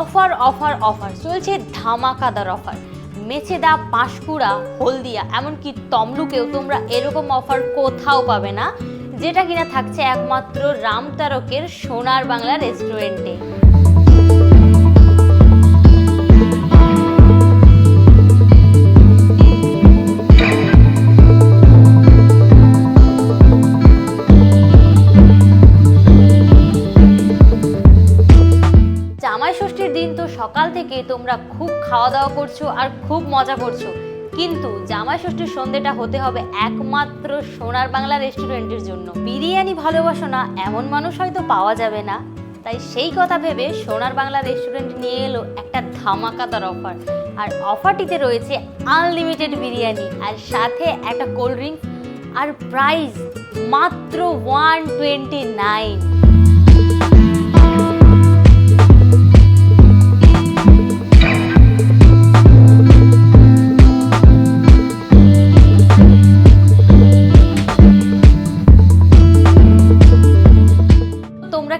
Offer offer offer. চলছে ধামাকাদার offer. Mecheda, Panskura, Haldia, এমনকি তমলুকেও তোমরা এরকম অফার কোথাও পাবে না, যেটা কিনা থাকছে একমাত্র রামতারকের সোনার বাংলা রেস্টুরেন্টে। জামাই ষষ্ঠীর দিন তো সকাল থেকে তোমরা খুব খাওয়া দাওয়া করছ আর খুব মজা করছ। কিন্তু জামাই ষষ্ঠীর সন্ধেটা হতে হবে একমাত্র সোনার বাংলা রেস্টুরেন্টের জন্য। বিরিয়ানি ভালোবাসো না, এমন মানুষ হয়তো পাওয়া যাবে না। তাই সেই কথা ভেবে সোনার বাংলা রেস্টুরেন্ট নিয়ে এলো একটা ধামাকাদার অফার। আর অফারটিতে রয়েছে আনলিমিটেড বিরিয়ানি আর সাথে একটা কোল্ড ড্রিঙ্কস। আর প্রাইস মাত্র ওয়ান টোয়েন্টি নাইন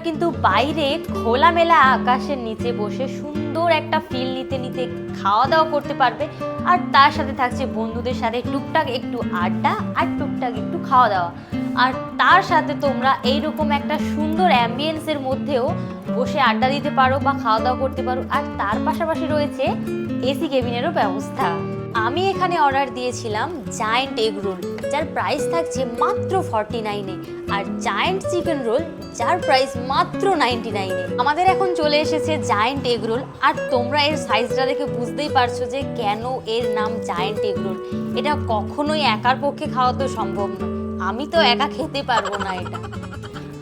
কিন্তু বাইরে খোলামেলা আকাশের নিচে বসে সুন্দর একটা ফিল নিতে নিতে খাওয়া দাওয়া করতে পারবে। আর তার সাথে থাকছে বন্ধুদের সাথে টুকটাক একটু আড্ডা আর টুকটাক একটু খাওয়া দাওয়া আর তার সাথে তোমরা এইরকম একটা সুন্দর অ্যাম্বিয়েন্সের মধ্যেও বসে আড্ডা দিতে পারো বা খাওয়া দাওয়া করতে পারো। আর তার পাশাপাশি রয়েছে এসি কেবিনেরও ব্যবস্থা। আমি এখানে অর্ডার দিয়েছিলাম জায়েন্ট এগ রোল যার প্রাইস থাকছে মাত্র ফর্টি নাইনে আর জায়েন্ট চিকেন রোল যার প্রাইস মাত্র নাইনটি নাইনে আমাদের এখন চলে এসেছে জায়েন্ট এগ রোল আর তোমরা এর সাইজটা দেখে বুঝতেই পারছ যে কেন এর নাম জায়েন্ট এগ রোল এটা কখনোই একার পক্ষে খাওয়া তো সম্ভব না। আমি তো একা খেতে পারব না এটা।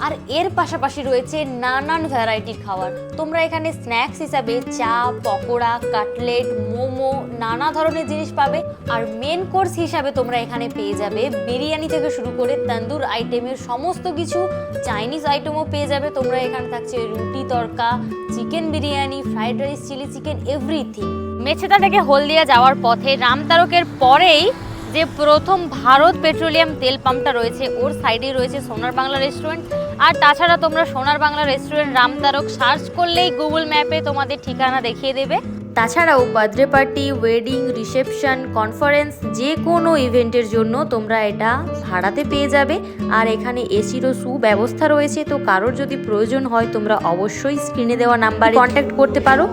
আর এর পাশাপাশি রয়েছে নানান ভ্যারাইটির খাবার। তোমরা এখানে স্ন্যাক্স হিসাবে চা, পকোড়া, কাটলেট, মোমো, নানা ধরনের জিনিস পাবে। আর মেন কোর্স হিসাবে তোমরা এখানে পেয়ে যাবে বিরিয়ানি থেকে শুরু করে তন্দুর আইটেমের সমস্ত কিছু। চাইনিজ আইটেমও পেয়ে যাবে তোমরা। এখানে থাকছে রুটি তরকা, chicken biryani, fried rice, chilli chicken, everything. Mecheda থেকে হলদিয়া যাওয়ার পথে রামতারকের পরেই যে প্রথম ভারত পেট্রোলিয়াম তেল পাম্পটা রয়েছে ওর সাইডেই রয়েছে সোনার বাংলা রেস্টুরেন্ট। আর তাছাড়া তোমরা সোনার বাংলা রেস্টুরেন্ট রামতারক সার্চ করলেই গুগল ম্যাপে তোমাদের ঠিকানা দেখিয়ে দেবে। তাছাড়াও birthday party wedding reception conference যে কোনো ইভেন্টের জন্য তোমরা এটা ভাড়াতে পেয়ে যাবে। আর এখানে এসিরও সুব্যবস্থা রয়েছে তো কারোর যদি প্রয়োজন হয় তোমরা অবশ্যই স্ক্রিনে দেওয়া নাম্বারে কন্ট্যাক্ট করতে পারো।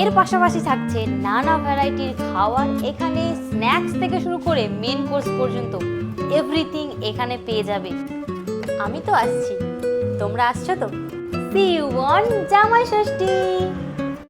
এর পাশাপাশি থাকছে নানা ভ্যারাইটির খাওয়ার। এখানে স্ন্যাক্স থেকে শুরু করে মেন কোর্স পর্যন্ত এভরিথিং এখানে পেয়ে যাবে। আমি তো আসছি। তোমরা আসছো তো? সি ওয়ান জামাই ষষ্ঠী!